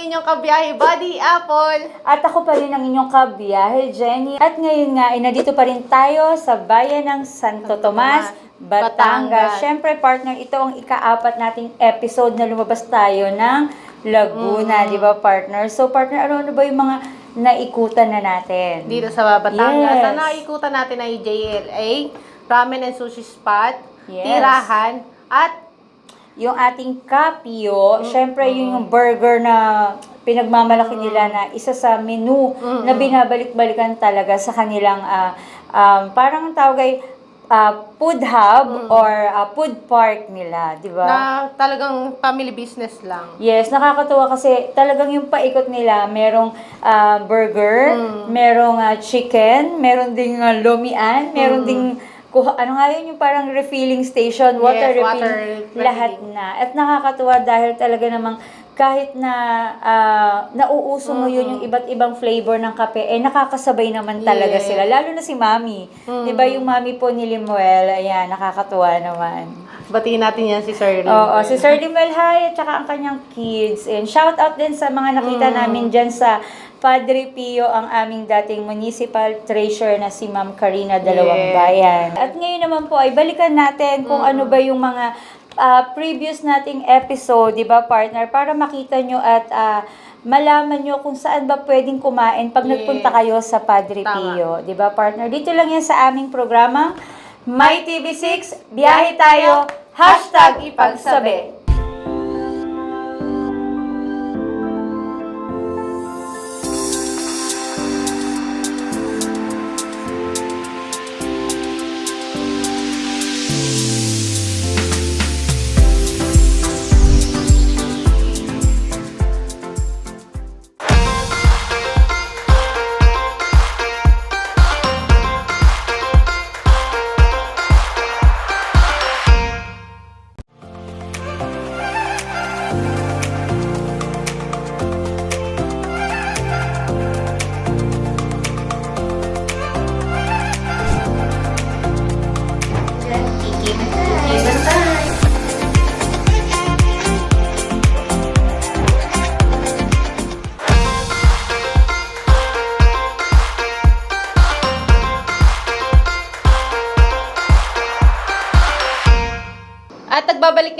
Inyong kabiyahe, Buddy Apple. At ako pa rin ang inyong kabiyahe, Jenny. At ngayon nga, ay nandito pa rin tayo sa bayan ng Santo Tomas, Batangas. Batangas. Siyempre, partner, ito ang ikaapat nating episode na lumabas tayo ng Laguna, di ba, partner? So, partner, ano-ano ba yung mga naikutan na natin? Dito sa Batangas. Yes. Ang nakikutan natin ay JLA, Ramen and Sushi Spot, Yes. Tirahan, at Yung ating kapio, syempre yun yung burger na pinagmamalaki nila na isa sa menu na binabalik-balikan talaga sa kanilang ah, um, parang ang tawag ay ah, food hub or ah, food park nila, di ba? na talagang family business lang. Yes, nakakatuwa kasi talagang yung paikot nila, merong ah, burger, Mm. merong ah, chicken, meron ding ah, lomian, meron ding kuha, ano nga yun yung parang refilling station, water Yes, refill, water lahat refilling. na. At nakakatuwa dahil talaga namang kahit na ah, nauuso mo yun yung iba't ibang flavor ng kape, eh nakakasabay naman talaga Yes. sila. Lalo na si Mami. Di ba yung Mami po ni Limuel, ayan, nakakatuwa naman. Batiin natin yan si Sir Rin. Oo, si Sir Dimel Hay at saka ang kanyang kids. And shout out din sa mga nakita namin dyan sa Padre Pio, ang aming dating municipal treasurer na si Ma'am Karina Dalawang. Bayan. At ngayon naman po ay balikan natin kung ano ba yung mga ah, previous nating episode, di ba partner, para makita nyo at ah, malaman nyo kung saan ba pwedeng kumain pag Yes. nagpunta kayo sa Padre Tama. Pio. Di ba partner? Dito lang yan sa aming programa, My TV6, biyahe tayo, hashtag ipagsabi.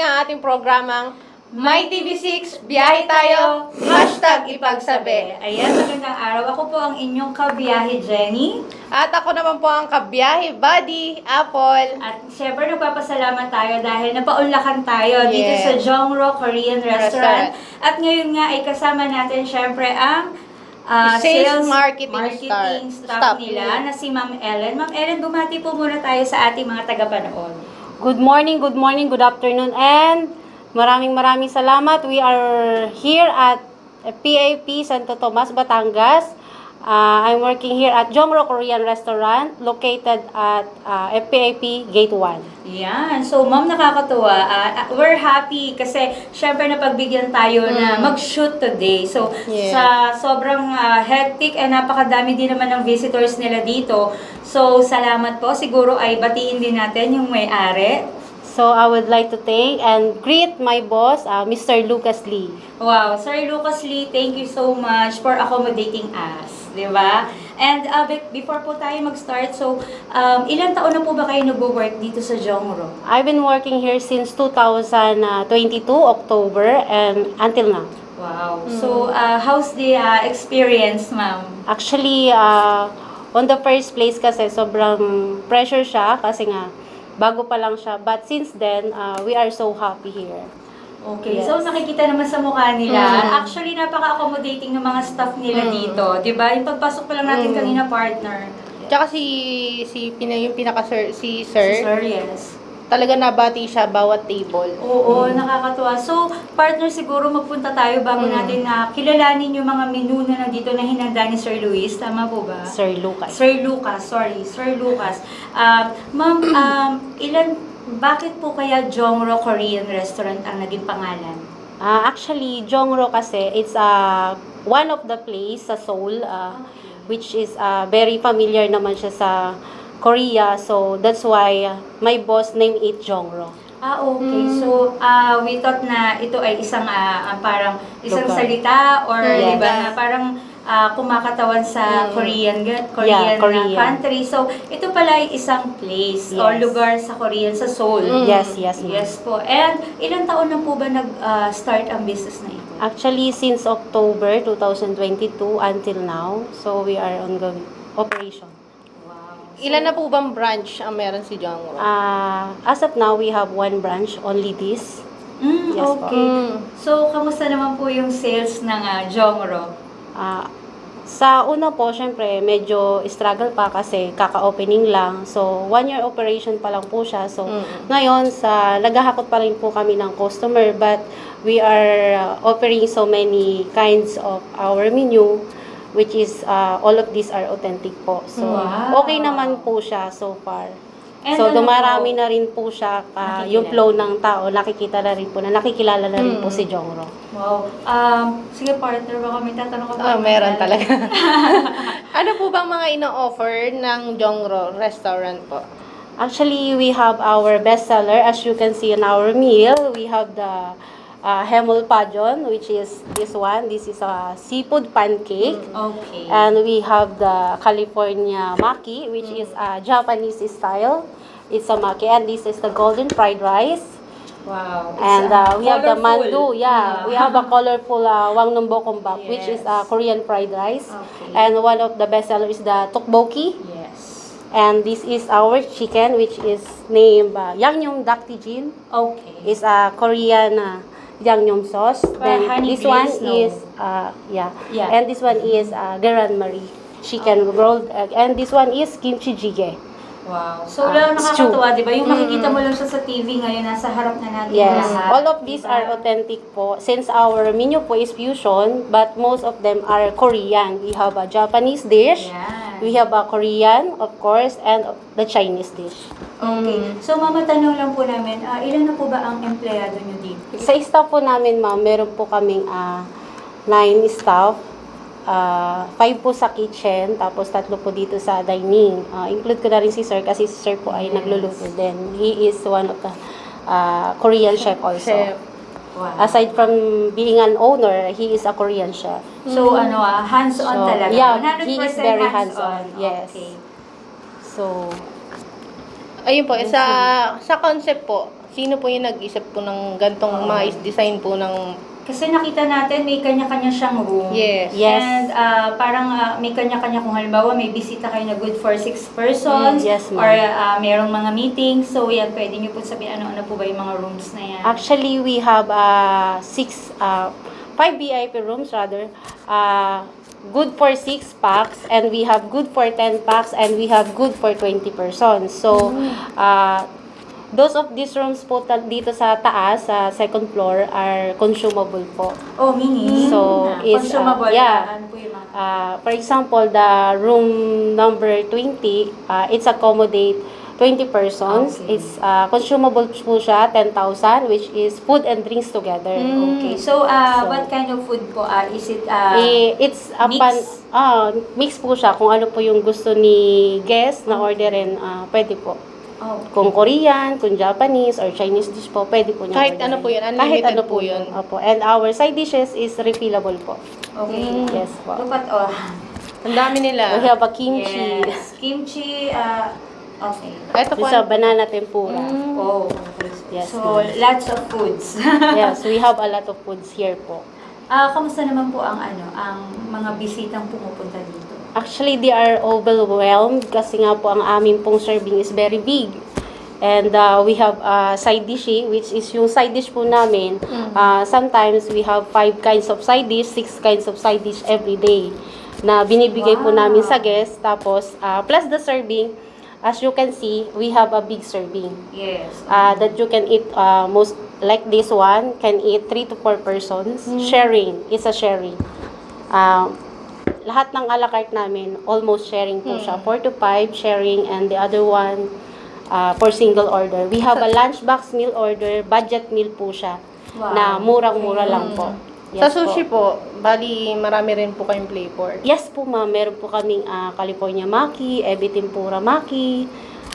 Nga ating programang My TV6, biyahe tayo, hashtag ipagsabi. Ayan, magandang araw. Ako po ang inyong kabiyahe, Jenny. At ako naman po ang kabiyahe, Buddy Apple. At syempre, nagpapasalamat tayo dahil napaunlakan tayo dito Yes. sa Jongro Korean Restaurant. Restaurant. At ngayon nga ay kasama natin syempre ang ah, Sales marketing marketing star- staff staff nila na si Ma'am Ellen. Ma'am Ellen, bumati po muna tayo sa ating mga tagapanood. Good morning, good morning, good afternoon, and maraming maraming salamat. We are here at PAP Santo Tomas, Batangas. Uh, I'm working here at Jongro Korean Restaurant located at uh, FPAP Gate 1. Yan. So, ma'am, nakakatuwa. Ah, ah, we're happy kasi syempre napagbigyan tayo na mag-shoot today. So, Yeah. sa sobrang ah, hectic and napakadami din naman ng visitors nila dito. So, salamat po. Siguro ay batiin din natin yung may-ari. So I would like to thank and greet my boss, uh, Mr. Lucas Lee. Wow, Sir Lucas Lee, thank you so much for accommodating us. Di ba? And uh, be- before po tayo mag-start, so um, ilang taon na po ba kayo nagwo-work dito sa Jongro? I've been working here since 2022, October, and until now. Wow. So, uh, how's the uh, experience, ma'am? Actually, uh, on the first place kasi sobrang pressure siya kasi nga bago pa lang siya. But since then, uh, we are so happy here. Okay, Yes. so nakikita naman sa mukha nila. Mm. Actually, napaka-accommodating ng mga staff nila Mm. dito. 'Di ba Yung pagpasok pa lang natin Mm. kanina, partner. Tsaka si, si pina, yung pinaka sir, si sir, Si Sir, yes. talaga nabati siya bawat table. Oo, nakakatuwa. So, partner, siguro magpunta tayo bago Mm. natin na kilalanin yung mga menu na nandito na hinanda ni Sir Luis. Tama po ba? Sir Lucas. Sir Lucas, sorry, Sir Lucas. Um, ma'am, um, ilan, bakit po kaya Jongro Korean Restaurant ang naging pangalan? Uh, actually, Jongro kasi, it's uh, one of the place sa Seoul, uh, which is uh, very familiar naman siya sa Korea. So, that's why uh, my boss named it Jongro. Ah, okay. Mm. So, uh, we thought na ito ay isang ah, parang isang Lugar. salita or Mm, di ba yes. na parang ah, kumakatawan sa Mm. Korean ga- Korean, Yeah, na Korean. country. So, ito pala ay isang place or Yes. lugar sa Korean sa Seoul. Mm. Yes, yes, ma'am. Yes po. And ilang taon na po ba nag-start ang business na ito? Actually, since October 2022 until now, so we are ongoing operation. Wow. Ilan na po bang branch ang meron si Jongro? Uh, as of now, we have one branch, only this. Mm, Yes po. okay. Mm. So, kamusta naman po yung sales ng ah, Jongro? Ah, sa una po, syempre, medyo struggle pa kasi kaka-opening lang. So, one year operation pa lang po siya. So, Mm. ngayon, sa naghahakot pa rin po kami ng customer but we are uh, offering so many kinds of our menu which is uh, all of these are authentic po. So, Wow. okay naman po siya so far. And so, ano dumarami po? na rin po siya, ka, Nakikilala. yung flow ng tao, nakikita na rin po, na nakikilala na rin po Mm. si Jongro. Wow. Um, sige partner, baka may tatanong ka Ah, meron talaga. ano po bang mga ino-offer ng Jongro restaurant po? Actually, we have our bestseller. As you can see in our meal, we have the uh, Hemul Pajon, which is this one. This is a seafood pancake. Okay. And we have the California Maki, which is a Japanese style. It's a maki. And this is the golden fried rice. wow. And uh, uh, we have the colorful. mandu. Yeah, we have a colorful uh, wangnumbo kumbap, which is uh, Yes. Korean fried rice. Okay. And one of the bestseller is the tteokbokki. Yes. And this is our chicken, which is named uh, Yangnyeom Daktijin. Okay. It's a Korean uh, Yangnyeom sauce. then honey this one no? is uh, yeah. Yeah. And this one is uh, Garan Marie chicken rolled egg. And this one is kimchi jjigae. Wow. So, Ah, lang stew. nakakatuwa, di ba? Yung makikita mo lang siya sa TV ngayon, nasa harap na natin Yes, lahat. all of these Diba? are authentic po. Since our menu po is fusion, but most of them are Korean. We have a Japanese dish, Yan. We have a Korean, of course, and the Chinese dish. Okay. So, mama, tanong lang po namin, ah, ilan na po ba ang empleyado nyo dito? Sa staff po namin, ma'am, meron po kaming ah, nine staff. Ah, five po sa kitchen, tapos tatlo po dito sa dining. Ah, include ko na rin si sir kasi si sir po ay nagluluto din. He is one of the ah, Korean chef also. Chef. Wow. Aside from being an owner, he is a Korean chef. So, ano ah, hands-on So, talaga? yeah, 100% he is very hands-on. hands-on, yes. Okay. So, Ayun po, sa sa concept po, sino po yung nag-isip po ng gantong mga design po ng Kasi nakita natin, may kanya-kanya siyang room. Yes. Yes. And ah, parang ah, may kanya-kanya kung halimbawa may bisita kayo na good for six persons Mm, yes, ma'am. or ah, merong mga meetings. So yan, pwede niyo po sabihin ano-ano po ba yung mga rooms na yan. actually, we have uh, six, uh, five VIP rooms rather. Uh, good for six packs, and we have good for 10 packs, and we have good for 20 persons. So, uh, those of these rooms po ta- dito sa taas, sa second floor, are consumable po. oh, mini. So, Ah, is, ah, consumable. yeah. Ano po yung mga... Uh, for example, the room number 20, uh, it's accommodate 20 persons. Okay. It's uh, consumable po siya, 10,000, which is food and drinks together. Okay. So, ah, So- what kind of food po? ah is it ah, Eh, it's a mix? pan, ah, mix po siya. Kung ano po yung gusto ni guest na orderin, ah, pwede po. Oh, Kung Korean, kung Japanese, or Chinese dish po, pwede po niya Kahit orderin. ano po yun, Kahit unlimited ano po yun. Opo. And our side dishes is refillable po. okay. Yes po. Lupat, oh. Ang dami nila. We have a kimchi. Yes. Kimchi, ah, okay. Ito po. This is a banana tempura. Oh. Yes, So, lots of foods. yes, we have a lot of foods here po. Ah, kamusta naman po ang ano, ang mga bisitang pumupunta dito? Actually, they are overwhelmed kasi nga po ang amin pong serving is very big. And uh, we have uh, side dish, eh, which is yung side dish po namin. Uh, sometimes we have five kinds of side dish, six kinds of side dish every day na binibigay po Wow. namin sa guests. Tapos, uh, plus the serving, as you can see, we have a big serving. Yes. uh, that you can eat uh, most like this one can eat 3 to 4 persons sharing it's a sharing uh, lahat ng a la carte namin almost sharing po siya 4 to 5 sharing and the other one uh, for single order we have a lunchbox meal order budget meal po siya Wow. na murang-mura lang po Sa Yes sushi po. po, bali marami rin po kayong flavor. Yes po ma'am, meron po kaming ah, California Maki, Ebi Tempura Maki.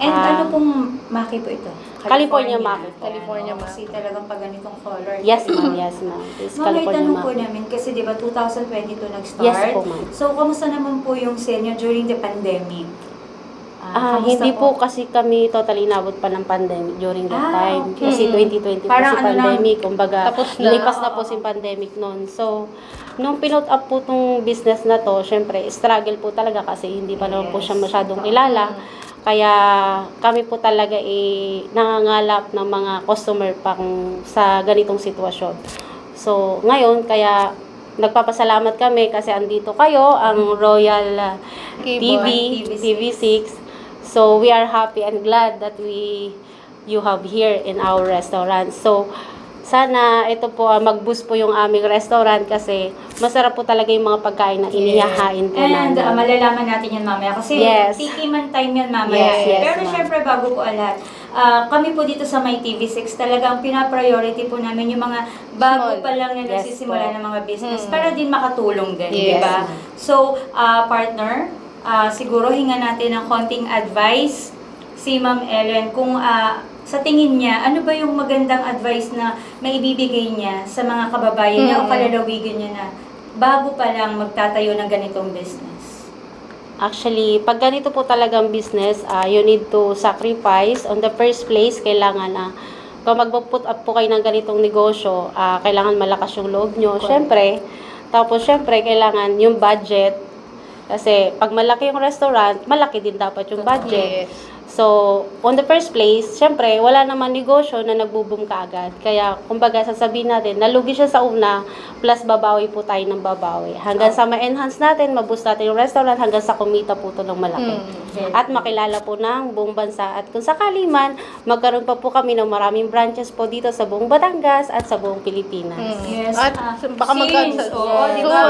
And ah, ano pong maki po ito? California maki po. California maki. Kasi talagang pag ganitong color. Yes ma'am, yes ma'am. It's Ma'am, may California tanong po namin kasi di ba 2022 nag-start? Yes po, ma'am. So, kamusta naman po yung sale nyo during the pandemic? Ah, kamusta hindi po kasi kami totally inabot pa ng pandemic during that Ah, time. okay. Kasi 2020 Parang po si ano lang, pandemic, kumbaga tapos na. lipas na po si pandemic noon. So, nung pinot up po tong business na to, syempre, struggle po talaga kasi hindi pa naman po siya masyadong kilala. Kaya kami po talaga eh, nangangalap ng mga customer pang sa ganitong sitwasyon. So, ngayon, kaya nagpapasalamat kami kasi andito kayo, ang Royal Cable. TV, TV6. TV6. So, we are happy and glad that we you have here in our restaurant. So, sana ito po ah, mag-boost po yung aming restaurant kasi masarap po talaga yung mga pagkain na inihahain po And namin. uh, malalaman natin yan mamaya kasi Yes. tikiman time yan mamaya. Yes, yes, Pero ma'am. syempre bago po ang lahat, ah, kami po dito sa My TV6 talagang pina-priority po namin yung mga bago Small. pa lang na Yes nagsisimula po. ng mga business Hmm. para din makatulong din, di Yes, ba? ma'am. So, ah, partner, ah, siguro hinga natin ng konting advice si Ma'am Ellen kung ah, sa tingin niya, ano ba yung magandang advice na maibibigay niya sa mga kababayan niya o kalalawigan niya na bago pa lang magtatayo ng ganitong business? Actually, pag ganito po talagang business, ah, you need to sacrifice. On the first place, kailangan na kung mag-put up po kayo ng ganitong negosyo, ah, kailangan malakas yung loob nyo. Siyempre, tapos siyempre, kailangan yung budget. Kasi pag malaki yung restaurant, malaki din dapat yung budget. Yes. So, on the first place, syempre, wala naman negosyo na nagbo-boom kaagad. Kaya, kumbaga, sasabihin natin, nalugi siya sa una, plus babawi po tayo ng babawi. Hanggang sa ma-enhance natin, ma-boost natin yung restaurant, hanggang sa kumita po ito ng malaki. Mm. At makilala po ng buong bansa. At kung sakali man, magkaroon pa po kami ng maraming branches po dito sa buong Batangas at sa buong Pilipinas. Mm. Yes, At ah, baka mag since, oo, yes. di ba?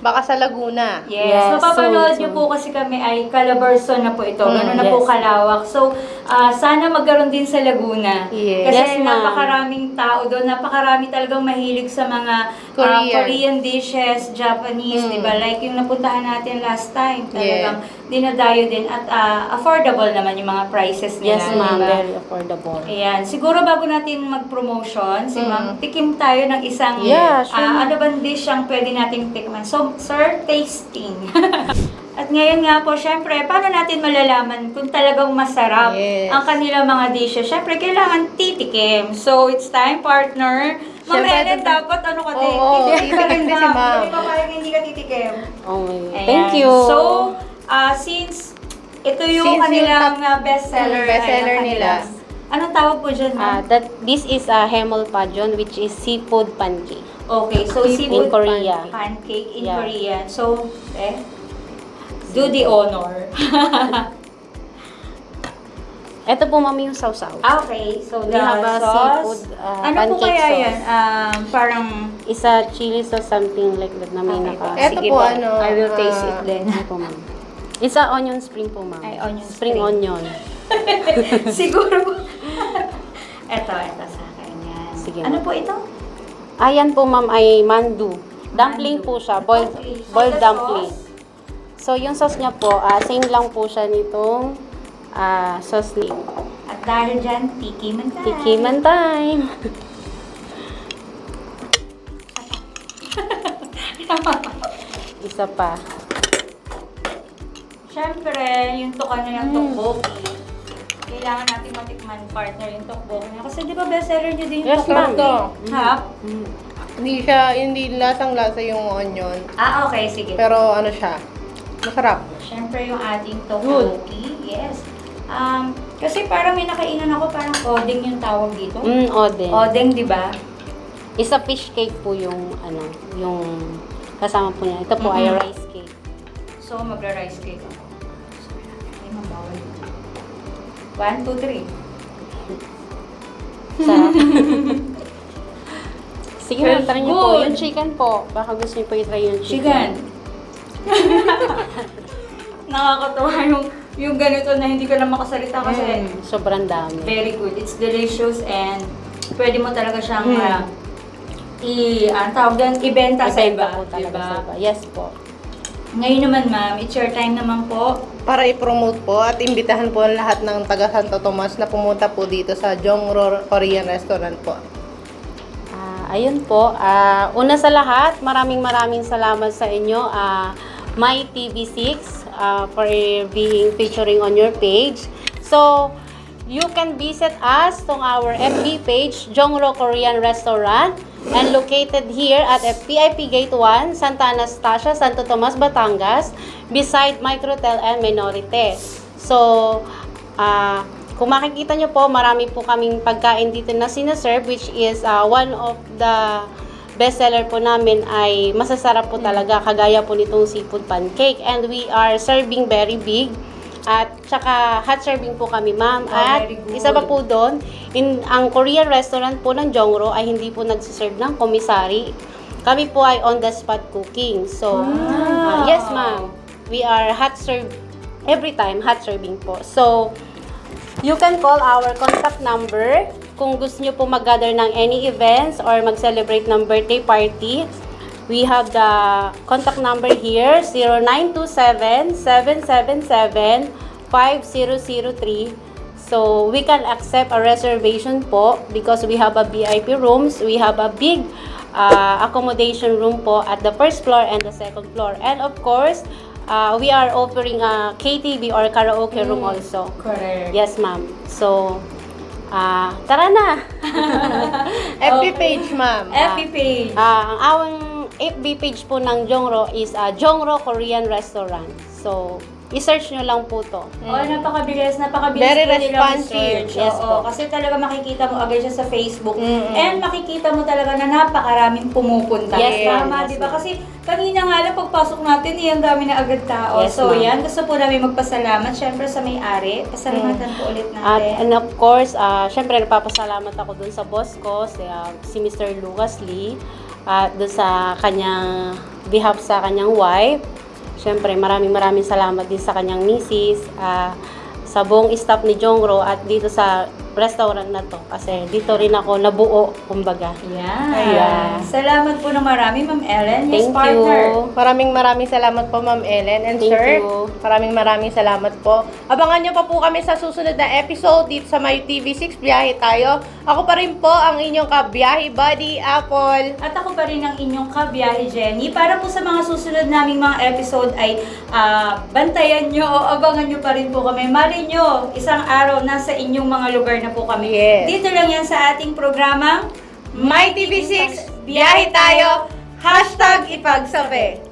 Baka sa Laguna. Yes, Yes, mapapanood so- niyo po kasi kami ay Calabarzon na po ito. Ganun Mm, na po yes. kalawak. So, ah, sana magkaroon din sa Laguna. Yes. Kasi Yes, napakaraming tao doon. Napakarami talagang mahilig sa mga ah, Korean. Korean dishes, Japanese, Mm. di ba? Like yung napuntahan natin last time. Talagang dinadayo din. At ah, affordable naman yung mga prices nila. Yes, ma'am. ba? Very affordable. Ayan. Siguro bago natin mag-promotion, si ma'am, tikim tayo ng isang, Yeah, sure. ah, ano bang dish ang pwede nating tikman? So, sir, tasting. At ngayon nga po, syempre, paano natin malalaman kung talagang masarap Yes. ang kanilang mga dishes? Syempre, kailangan titikim. So, it's time, partner. Ma'am Ellen, dapat- ano ka, Oo, titikim din si ma'am. Hindi pa parang hindi ka titikim. Ayan. Thank you. So, ah, since ito yung Since kanilang yung ah, bestseller, Mm, bestseller ay, nila. Anong tawag po dyan, ma'am? Ah, that this is a hemol pajon which is seafood pancake. Okay, so In seafood Korea. pancake in Yeah. Korean. So, eh, do the honor. Ito po mami yung sausaw. Ah, okay, so We the have a sauce. seafood, uh, ano po pancake kaya sauce. yan? Um, parang, Isa chili sauce something like that na may Okay naka. po. Eto Sige po, ano, I will taste ah, it then. Ano po ma'am? Isa onion spring po ma'am. Ay, onion spring. spring. onion. Siguro po. eto, eto sa akin yan. Sige, Ano ma'am. po ito? Ayan po ma'am ay mandu. Dumpling Mandu. po siya, boiled, Okay. Boiled the dumpling. sauce? So yung sauce niya po, ah, same lang po siya nitong ah, sauce ni At dahil dyan, tiki man tayo. Tikiman time. Isa pa. Siyempre, yung tuka na yung tokboki. Kailangan natin matikman partner yung tokboki niya. Kasi di ba bestseller niyo din yung Yes, ma'am. tokboki? Ha? Hindi siya, hindi lasang-lasa yung onion. Ah, okay. Sige. Pero ano siya, masarap. Siyempre, yung ating tokboki. Yes. Um, kasi parang may nakainan ako, parang odeng yung tawag dito. Mm, odeng. Odeng, di ba? Isa fish cake po yung, ano, yung kasama po niya. Ito po ay Mhm. rice cake. So, magra-rice cake ako. Ay, mabawal. One, two, three. Sarap. Sige Feels try niyo po. Yung chicken po. Baka gusto niyo po i-try yung chicken. Chicken. Nakakatuwa yung, yung ganito na hindi ka na makasalita kasi Mm, sobrang dami. very good. It's delicious and pwede mo talaga siyang ah, i, ang tawag doon, ibenta sa Ibenta iba. po talaga diba? sa iba. Yes po. Ngayon naman ma'am, it's your time naman po. Para i-promote po at imbitahan po ang lahat ng taga Santo Tomas na pumunta po dito sa Jongro Korean Restaurant po. Ayun po. Ah, una sa lahat, maraming maraming salamat sa inyo. Ah, My TV6 ah, for being featuring on your page. So, you can visit us on our FB page, Jongro Korean Restaurant, and located here at PIP Gate 1, Santa Anastasia, Santo Tomas, Batangas, beside Microtel and Minorite. So, ah, kung makikita nyo po, marami po kaming pagkain dito na sinaserve, which is ah, one of the bestseller po namin ay masasarap po talaga, kagaya po nitong seafood pancake. And we are serving very big. At tsaka hot serving po kami, ma'am. Oh, At isa pa po doon, in, ang Korean restaurant po ng Jongro ay hindi po nagsiserve ng komisari. Kami po ay on the spot cooking. So, ah, yes ma'am. We are hot serve every time, hot serving po. So, You can call our contact number kung gusto nyo po mag-gather ng any events or mag-celebrate ng birthday party. We have the contact number here, 0927-777-5003. So, we can accept a reservation po because we have a VIP rooms. We have a big uh, accommodation room po at the first floor and the second floor. And of course, uh, we are offering a KTV or karaoke room also. Correct. Yes, ma'am. So, ah, tara na. FB Okay. page, ma'am. FB page. Ah, ang awang FB page po ng Jongro is ah, Jongro Korean Restaurant. So, i-search nyo lang po to. Oh, napakabilis, napakabilis Very po responsive. i-search. Yes Oo, po. kasi talaga makikita mo agad siya sa Facebook. Mm-mm. And makikita mo talaga na napakaraming pumupunta. Yes. Tama, Yes, di ba? Kasi kanina nga lang pagpasok natin, eh, ang dami na agad tao. Yes, so, yan. Gusto po namin magpasalamat. Siyempre sa may-ari. Pasalamatan po ulit At natin. and of course, ah, syempre nagpapasalamat ako dun sa boss ko, si, ah, si Mr. Lucas Lee, at dun sa kanyang behalf sa kanyang wife. Syempre, maraming maraming salamat din sa kanyang misis, ah, sa buong staff ni Jongro at dito sa restaurant na to. Kasi dito rin ako nabuo, kumbaga. Yan. Ayan. Salamat po ng marami, Ma'am Ellen. Yes, Thank partner. you. Maraming maraming salamat po, Ma'am Ellen. And Thank sir, you. maraming maraming salamat po. Abangan nyo pa po kami sa susunod na episode dito sa My TV6. Biyahe tayo. Ako pa rin po ang inyong kabiyahe buddy, Apple. At ako pa rin ang inyong kabiyahe, Jenny. Para po sa mga susunod naming mga episode ay ah, bantayan nyo o abangan nyo pa rin po kami. Mali nyo, isang araw nasa inyong mga lugar na po kami. Yes. Dito lang yan sa ating programang My TV6, biyahe tayo. Hashtag ipagsabi.